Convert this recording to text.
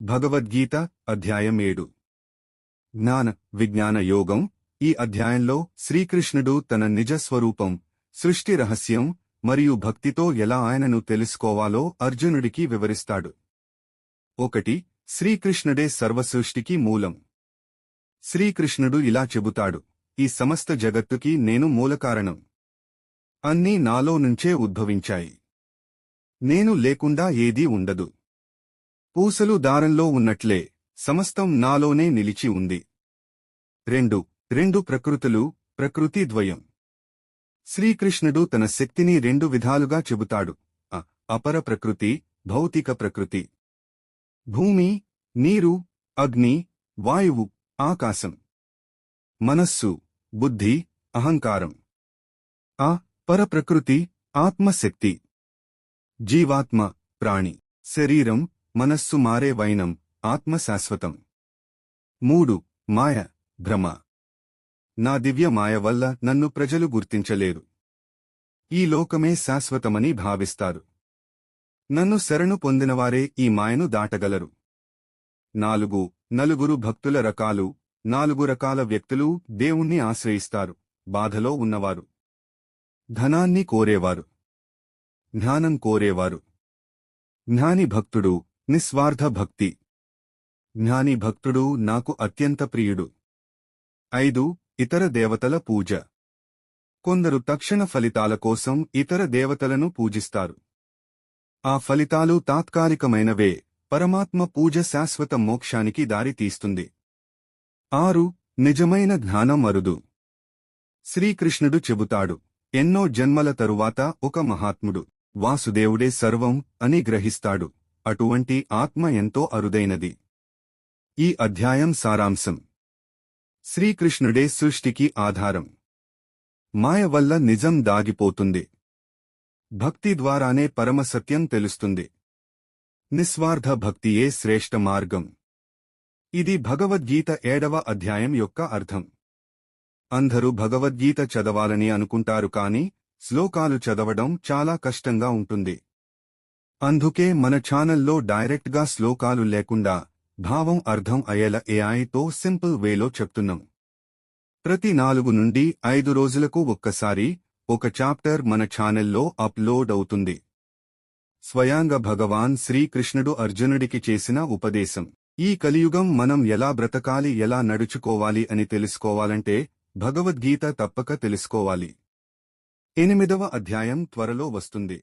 భగవద్గీత అధ్యాయం ఏడు. జ్ఞాన విజ్ఞాన యోగం. ఈ అధ్యాయంలో శ్రీకృష్ణుడు తన నిజ స్వరూపం సృష్టి రహస్యం మరియు భక్తితో ఎలా ఆయనను తెలుసుకోవాలో అర్జునుడికి వివరిస్తాడు. ఒకటి శ్రీకృష్ణుడే సర్వసృష్టికి మూలం. శ్రీకృష్ణుడు ఇలా చెబుతాడు ఈ సమస్త జగత్తుకి నేను మూలకారణం. అన్నీ నాలో నుంచే ఉద్భవించాయి. నేను లేకుండా ఏదీ ఉండదు. పూసలు దారంలో ఉన్నట్లే సమస్తం నాలోనే నిలిచి ఉంది. రెండు రెండు ప్రకృతులు ప్రకృతి ద్వయం. శ్రీకృష్ణుడు తన శక్తిని రెండు విధాలుగా చెబుతాడు. అపర ప్రకృతి భౌతిక ప్రకృతి. భూమి నీరు అగ్ని వాయువు ఆకాశం. మనస్సు బుద్ధి అహంకారం. ఆ పరప్రకృతి ఆత్మశక్తి. జీవాత్మ ప్రాణి. శరీరం మనస్సు మారే వైనం ఆత్మ శాశ్వతం మూడు మాయ భ్రమ. నా దివ్య మాయ వల్ల నన్ను ప్రజలు గుర్తించలేరు. ఈ లోకమే శాశ్వతమని భావిస్తారు. నన్ను శరణు పొందినవారే ఈ మాయను దాటగలరు. నాలుగు నలుగురు భక్తుల రకాలు నాలుగు రకాల వ్యక్తులు దేవుణ్ణి ఆశ్రయిస్తారు బాధలో ఉన్నవారు. ధనాన్ని కోరేవారు. జ్ఞానం కోరేవారు. జ్ఞాని భక్తుడు నిస్వార్థ భక్తి. జ్ఞాని భక్తుడు నాకు అత్యంత ప్రియుడు. ఐదు ఇతర దేవతల పూజ. కొందరు తక్షణ ఫలితాల కోసం ఇతర దేవతలను పూజిస్తారు. ఆ ఫలితాలు తాత్కాలికమైనవే పరమాత్మ పూజ శాశ్వత మోక్షానికి దారితీస్తుంది ఆరు నిజమైన జ్ఞానం అరుదు శ్రీకృష్ణుడు చెబుతాడు ఎన్నో జన్మల తరువాత ఒక మహాత్ముడు వాసుదేవుడే సర్వం అని గ్రహిస్తాడు. అటువంటి ఆత్మ ఎంతో అరుదైనది. ఈ అధ్యాయం సారాంశం. శ్రీకృష్ణుడే సృష్టికి ఆధారం. మాయ వల్ల నిజం దాగిపోతుంది. భక్తి ద్వారానే పరమసత్యం తెలుస్తుంది. నిస్వార్థ భక్తియే శ్రేష్ఠ మార్గం. ఇది భగవద్గీత ఏడవ అధ్యాయం యొక్క అర్థం. అందరూ భగవద్గీత చదవాలని అనుకుంటారు కాని శ్లోకాలు చదవడం చాలా కష్టంగా ఉంటుంది. అందుకే మన ఛానల్లో డైరెక్ట్గా శ్లోకాలు లేకుండా భావం అర్థం అయ్యేలా ఏఐతో సింపుల్ వేలో చెప్తున్నాం. ప్రతి నాలుగు నుండి ఐదు రోజులకు ఒక్కసారి ఒక చాప్టర్ మన ఛానల్లో అప్లోడ్ అవుతుంది. స్వయాంగ భగవాన్ శ్రీకృష్ణుడు అర్జునుడికి చేసిన ఉపదేశం. ఈ కలియుగం మనం ఎలా బ్రతకాలి ఎలా నడుచుకోవాలి అని తెలుసుకోవాలంటే భగవద్గీత తప్పక తెలుసుకోవాలి. ఎనిమిదవ అధ్యాయం త్వరలో వస్తుంది.